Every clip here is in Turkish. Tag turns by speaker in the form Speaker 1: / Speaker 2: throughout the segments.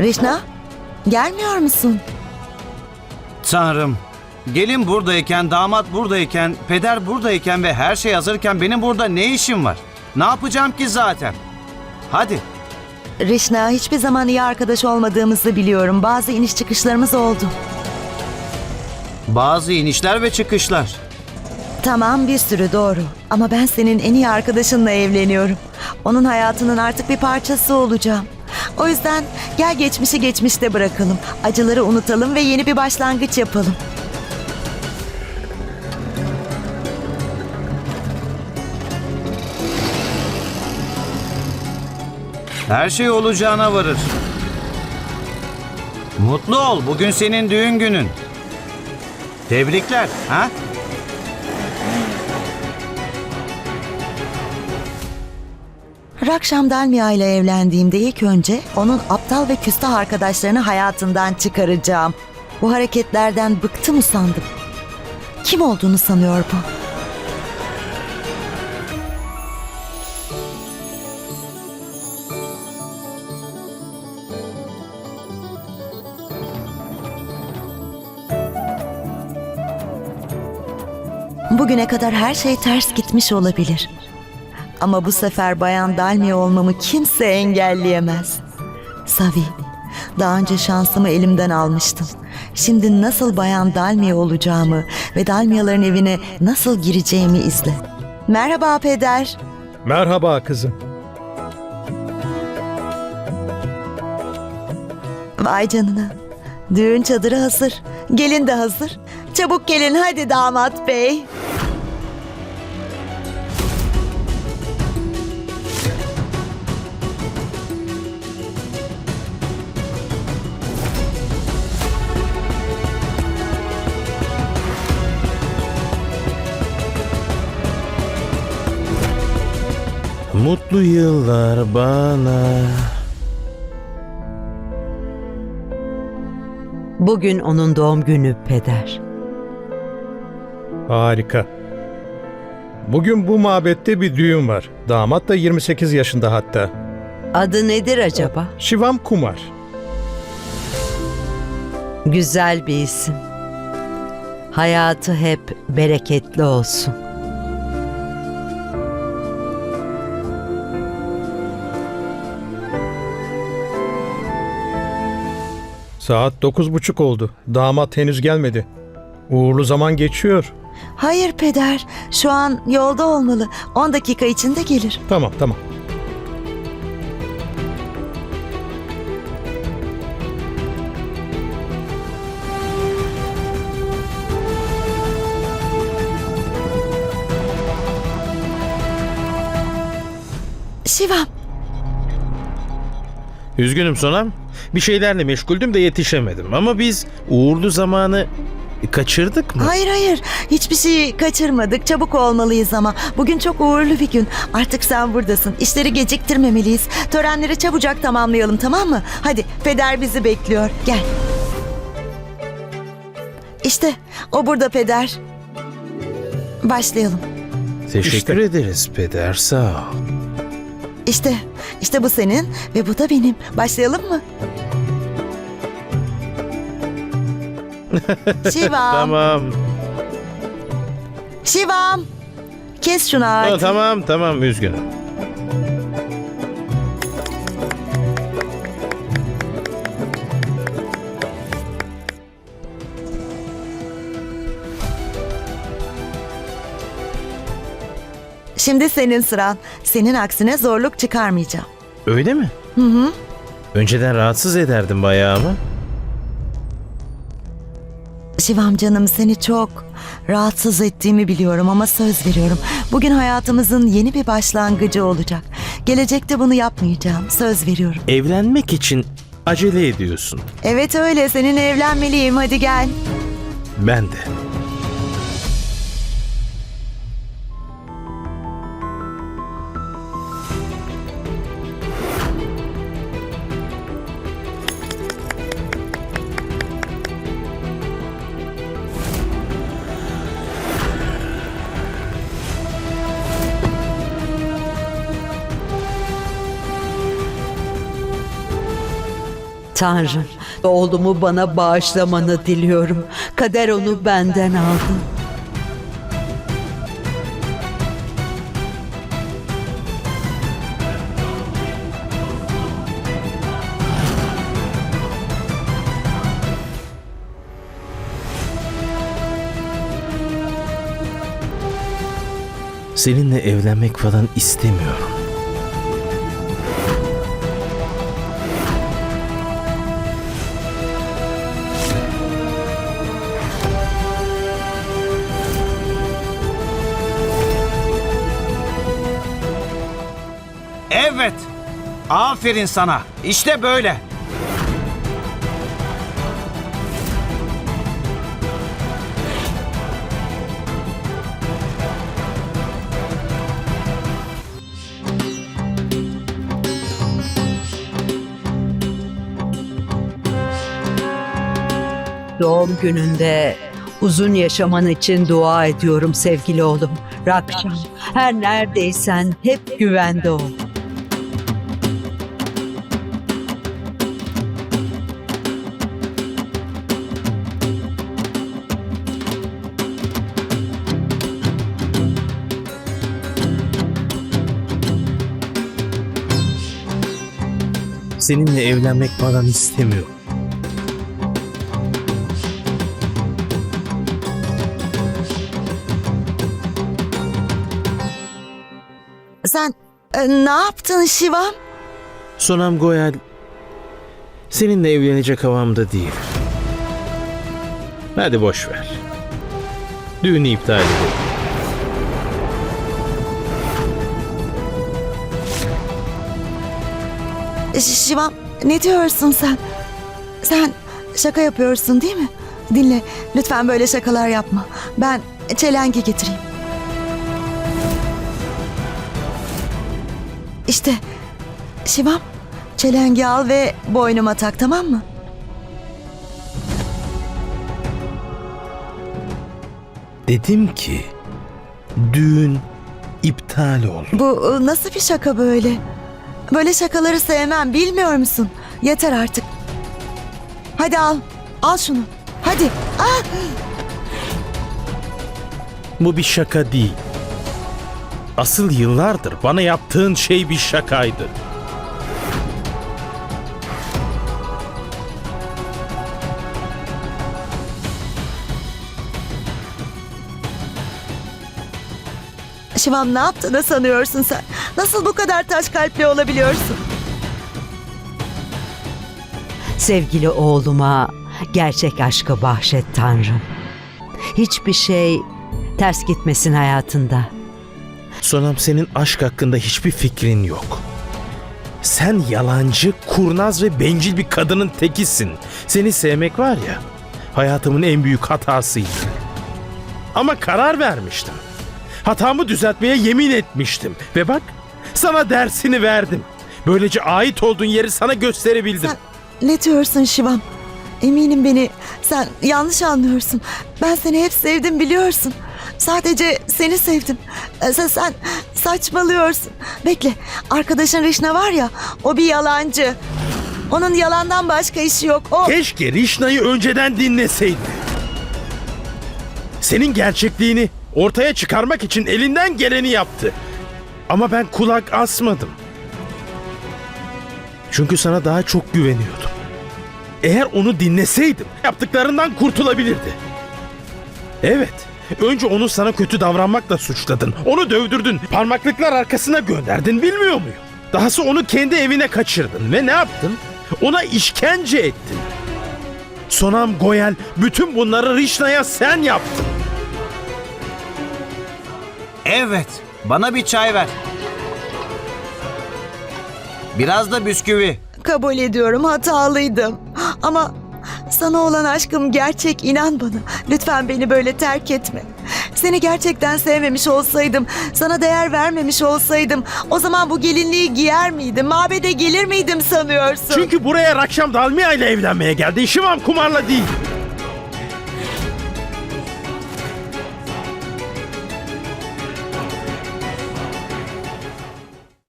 Speaker 1: Rişna, gelmiyor musun?
Speaker 2: Tanrım. Gelin buradayken, damat buradayken, peder buradayken ve her şey hazırken benim burada ne işim var? Ne yapacağım ki zaten? Hadi.
Speaker 1: Rişna, hiçbir zaman iyi arkadaş olmadığımızı biliyorum. Bazı iniş çıkışlarımız oldu.
Speaker 2: Bazı inişler ve çıkışlar.
Speaker 1: Tamam bir sürü doğru. Ama ben senin en iyi arkadaşınla evleniyorum. Onun hayatının artık bir parçası olacağım. O yüzden gel geçmişi geçmişte bırakalım. Acıları unutalım ve yeni bir başlangıç yapalım.
Speaker 2: Her şey olacağına varır. Mutlu ol. Bugün senin düğün günün. Tebrikler. Ha?
Speaker 1: Rakşam Dalmia ile evlendiğimde ilk önce onun aptal ve küstah arkadaşlarını hayatından çıkaracağım. Bu hareketlerden bıktım usandım. Kim olduğunu sanıyor bu? Bugüne kadar her şey ters gitmiş olabilir. Ama bu sefer Bayan Dalmia olmamı kimse engelleyemez. Savi, daha önce şansımı elimden almıştım. Şimdi nasıl Bayan Dalmia olacağımı ve Dalmia'ların evine nasıl gireceğimi izle. Merhaba peder.
Speaker 3: Merhaba kızım.
Speaker 1: Vay canına. Düğün çadırı hazır. Gelin de hazır. Çabuk gelin hadi damat bey.
Speaker 4: Mutlu yıllar bana.
Speaker 5: Bugün onun doğum günü peder.
Speaker 3: Harika. Bugün bu mabette bir düğün var. Damat da 28 yaşında hatta.
Speaker 5: Adı nedir acaba?
Speaker 3: Şivam Kumar.
Speaker 5: Güzel bir isim. Hayatı hep bereketli olsun.
Speaker 3: Saat dokuz buçuk oldu. Damat henüz gelmedi. Uğurlu zaman geçiyor.
Speaker 1: Hayır peder, şu an yolda olmalı. 10 dakika içinde gelir.
Speaker 3: Tamam tamam.
Speaker 1: Şivam,
Speaker 4: Üzgünüm Sonam. Bir şeylerle meşguldüm de yetişemedim. Ama biz uğurlu zamanı kaçırdık mı?
Speaker 1: Hayır hayır. Hiçbir şeyi kaçırmadık. Çabuk olmalıyız ama. Bugün çok uğurlu bir gün. Artık sen buradasın. İşleri geciktirmemeliyiz. Törenleri çabucak tamamlayalım tamam mı? Hadi peder bizi bekliyor. Gel. İşte o burada peder. Başlayalım.
Speaker 4: Teşekkür
Speaker 3: İşte.
Speaker 4: ederiz peder. Sağ ol.
Speaker 1: İşte işte bu senin ve bu da benim başlayalım mı? Şivam,
Speaker 4: Tamam.
Speaker 1: Şivam. Kes şunu artık.
Speaker 4: tamam tamam üzgünüm.
Speaker 1: Şimdi senin sıran. Senin aksine zorluk çıkarmayacağım.
Speaker 4: Öyle mi?
Speaker 1: Hı hı.
Speaker 4: Önceden rahatsız ederdim bayağı ama.
Speaker 1: Şivam canım seni çok rahatsız ettiğimi biliyorum ama söz veriyorum. Bugün hayatımızın yeni bir başlangıcı olacak. Gelecekte bunu yapmayacağım. Söz veriyorum.
Speaker 4: Evlenmek için acele ediyorsun.
Speaker 1: Evet öyle. Seninle evlenmeliyim. Hadi gel.
Speaker 4: Ben de.
Speaker 5: Tanrım, oğlumu bana bağışlamanı diliyorum. Kader onu benden aldı.
Speaker 4: Seninle evlenmek falan istemiyorum.
Speaker 2: Evet. Aferin sana. İşte böyle.
Speaker 5: Doğum gününde uzun yaşaman için dua ediyorum sevgili oğlum. Rakşam, her neredeysen hep güvende ol.
Speaker 4: Seninle evlenmek falan istemiyorum.
Speaker 1: Sen e, ne yaptın Şivam?
Speaker 4: Sonam Goyal seninle evlenecek havamda değil. Hadi boş ver. Düğünü iptal edelim.
Speaker 1: Ş- Şivam ne diyorsun sen? Sen şaka yapıyorsun değil mi? Dinle lütfen böyle şakalar yapma. Ben çelengi getireyim. İşte Şivam çelengi al ve boynuma tak tamam mı?
Speaker 4: Dedim ki düğün iptal ol.
Speaker 1: Bu e, nasıl bir şaka böyle? Böyle şakaları sevmem bilmiyor musun? Yeter artık. Hadi al. Al şunu. Hadi. Ah!
Speaker 4: Bu bir şaka değil. Asıl yıllardır bana yaptığın şey bir şakaydı.
Speaker 1: Şivam ne yaptığını sanıyorsun sen? Nasıl bu kadar taş kalpli olabiliyorsun?
Speaker 5: Sevgili oğluma gerçek aşkı bahşet Tanrım. Hiçbir şey ters gitmesin hayatında.
Speaker 4: Sonam senin aşk hakkında hiçbir fikrin yok. Sen yalancı, kurnaz ve bencil bir kadının tekisin. Seni sevmek var ya, hayatımın en büyük hatasıydı. Ama karar vermiştim. Hatamı düzeltmeye yemin etmiştim. Ve bak, sana dersini verdim. Böylece ait olduğun yeri sana gösterebildim.
Speaker 1: Sen ne diyorsun Şivam? Eminim beni sen yanlış anlıyorsun. Ben seni hep sevdim biliyorsun. Sadece seni sevdim. Ee, Sen, sen saçmalıyorsun. Bekle. Arkadaşın Rişna var ya o bir yalancı. Onun yalandan başka işi yok. O
Speaker 4: Keşke Rişna'yı önceden dinleseydin. Senin gerçekliğini ortaya çıkarmak için elinden geleni yaptı. Ama ben kulak asmadım. Çünkü sana daha çok güveniyordum. Eğer onu dinleseydim yaptıklarından kurtulabilirdi. Evet, önce onu sana kötü davranmakla suçladın. Onu dövdürdün, parmaklıklar arkasına gönderdin bilmiyor muyum? Dahası onu kendi evine kaçırdın ve ne yaptın? Ona işkence ettin. Sonam Goyal bütün bunları Rişna'ya sen yaptın.
Speaker 2: Evet. Bana bir çay ver. Biraz da bisküvi.
Speaker 1: kabul ediyorum hatalıydım. Ama sana olan aşkım gerçek inan bana. Lütfen beni böyle terk etme. Seni gerçekten sevmemiş olsaydım, sana değer vermemiş olsaydım o zaman bu gelinliği giyer miydim? Mabede gelir miydim sanıyorsun?
Speaker 4: Çünkü buraya Rakşam Dalmia ile evlenmeye geldin. Şivam Kumar'la değil.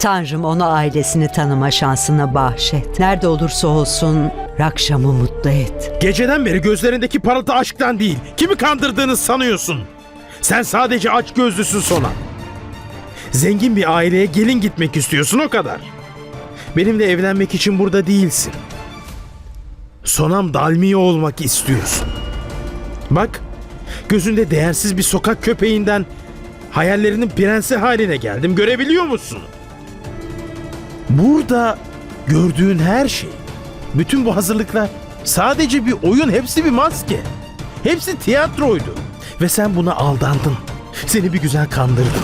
Speaker 5: Tanrım ona ailesini tanıma şansını bahşet. Nerede olursa olsun Rakşam'ı mutlu et.
Speaker 4: Geceden beri gözlerindeki parıltı aşktan değil. Kimi kandırdığını sanıyorsun? Sen sadece aç gözlüsün Sonam. Zengin bir aileye gelin gitmek istiyorsun o kadar. Benimle evlenmek için burada değilsin. Sonam Dalmiye olmak istiyorsun. Bak, gözünde değersiz bir sokak köpeğinden hayallerinin prensi haline geldim. Görebiliyor musun? Burada gördüğün her şey, bütün bu hazırlıklar sadece bir oyun, hepsi bir maske. Hepsi tiyatroydu. Ve sen buna aldandın. Seni bir güzel kandırdım.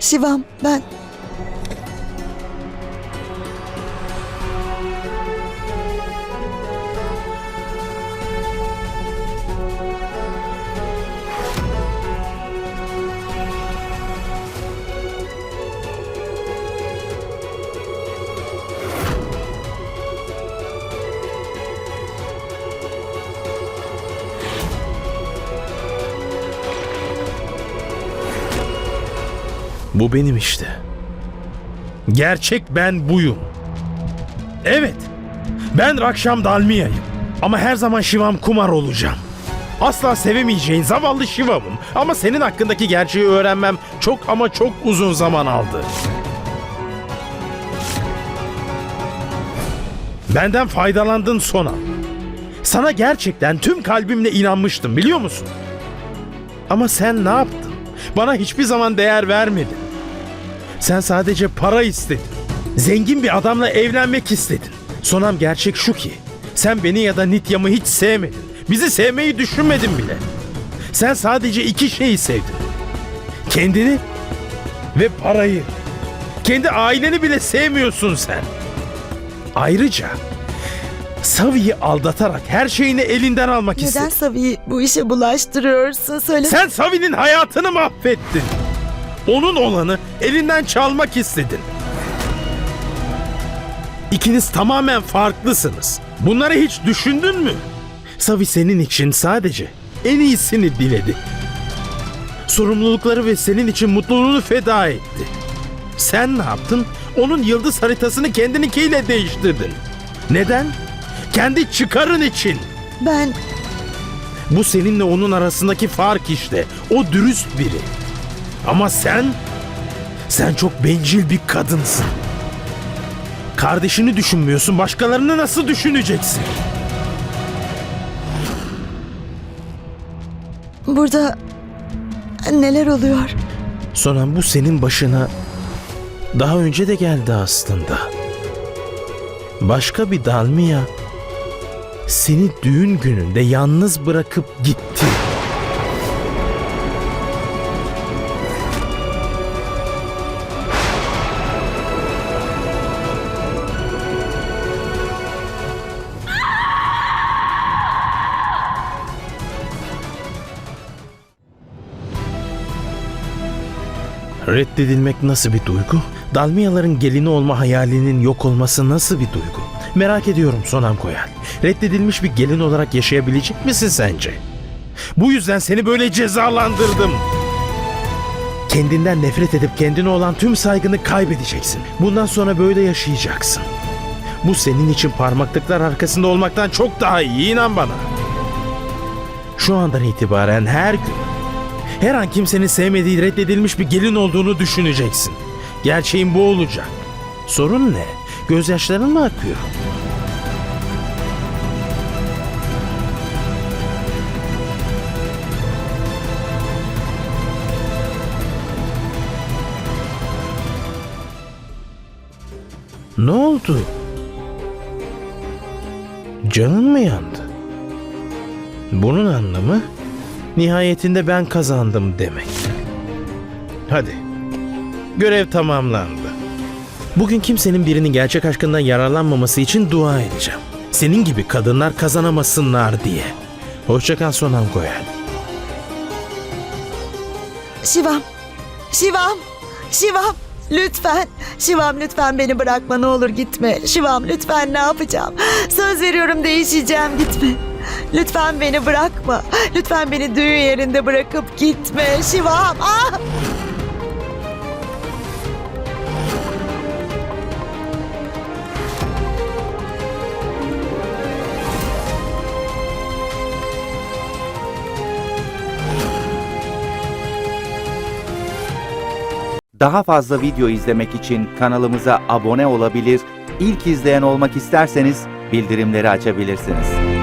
Speaker 1: Şivam ben...
Speaker 4: Bu benim işte. Gerçek ben buyum. Evet. Ben Rakşam Dalmiya'yım. Ama her zaman Şivam Kumar olacağım. Asla sevemeyeceğin zavallı Şivam'ım. Ama senin hakkındaki gerçeği öğrenmem çok ama çok uzun zaman aldı. Benden faydalandın Sona. Sana gerçekten tüm kalbimle inanmıştım biliyor musun? Ama sen ne yaptın? Bana hiçbir zaman değer vermedin. Sen sadece para istedin. Zengin bir adamla evlenmek istedin. Sonam gerçek şu ki sen beni ya da Nityam'ı hiç sevmedin. Bizi sevmeyi düşünmedin bile. Sen sadece iki şeyi sevdin. Kendini ve parayı. Kendi aileni bile sevmiyorsun sen. Ayrıca Savi'yi aldatarak her şeyini elinden almak
Speaker 1: Neden
Speaker 4: istedin.
Speaker 1: Savi'yi bu işe bulaştırıyorsun söyle.
Speaker 4: Sen Savi'nin hayatını mahvettin. Onun olanı elinden çalmak istedin. İkiniz tamamen farklısınız. Bunları hiç düşündün mü? Savi senin için sadece en iyisini diledi. Sorumlulukları ve senin için mutluluğunu feda etti. Sen ne yaptın? Onun yıldız haritasını kendininkiyle değiştirdin. Neden? Kendi çıkarın için.
Speaker 1: Ben
Speaker 4: Bu seninle onun arasındaki fark işte. O dürüst biri. Ama sen... Sen çok bencil bir kadınsın. Kardeşini düşünmüyorsun. Başkalarını nasıl düşüneceksin?
Speaker 1: burada neler oluyor?
Speaker 4: Sonra bu senin başına daha önce de geldi aslında. Başka bir Dalmia seni düğün gününde yalnız bırakıp gitti. Reddedilmek nasıl bir duygu? Dalmiyaların gelini olma hayalinin yok olması nasıl bir duygu? Merak ediyorum Sonam Koyal. Reddedilmiş bir gelin olarak yaşayabilecek misin sence? Bu yüzden seni böyle cezalandırdım. Kendinden nefret edip kendine olan tüm saygını kaybedeceksin. Bundan sonra böyle yaşayacaksın. Bu senin için parmaklıklar arkasında olmaktan çok daha iyi inan bana. Şu andan itibaren her gün her an kimsenin sevmediği reddedilmiş bir gelin olduğunu düşüneceksin. Gerçeğin bu olacak. Sorun ne? Gözyaşların mı akıyor? Ne oldu? Canın mı yandı? Bunun anlamı nihayetinde ben kazandım demek. Hadi. Görev tamamlandı. Bugün kimsenin birinin gerçek aşkından yararlanmaması için dua edeceğim. Senin gibi kadınlar kazanamasınlar diye. Hoşçakal Sonam Goyal.
Speaker 1: Şivam. Şivam. Şivam. Lütfen. Şivam lütfen beni bırakma ne olur gitme. Şivam lütfen ne yapacağım? Söz veriyorum değişeceğim gitme. Lütfen beni bırakma. Lütfen beni düğün yerinde bırakıp gitme Şivam. Ah!
Speaker 6: Daha fazla video izlemek için kanalımıza abone olabilir, ilk izleyen olmak isterseniz bildirimleri açabilirsiniz.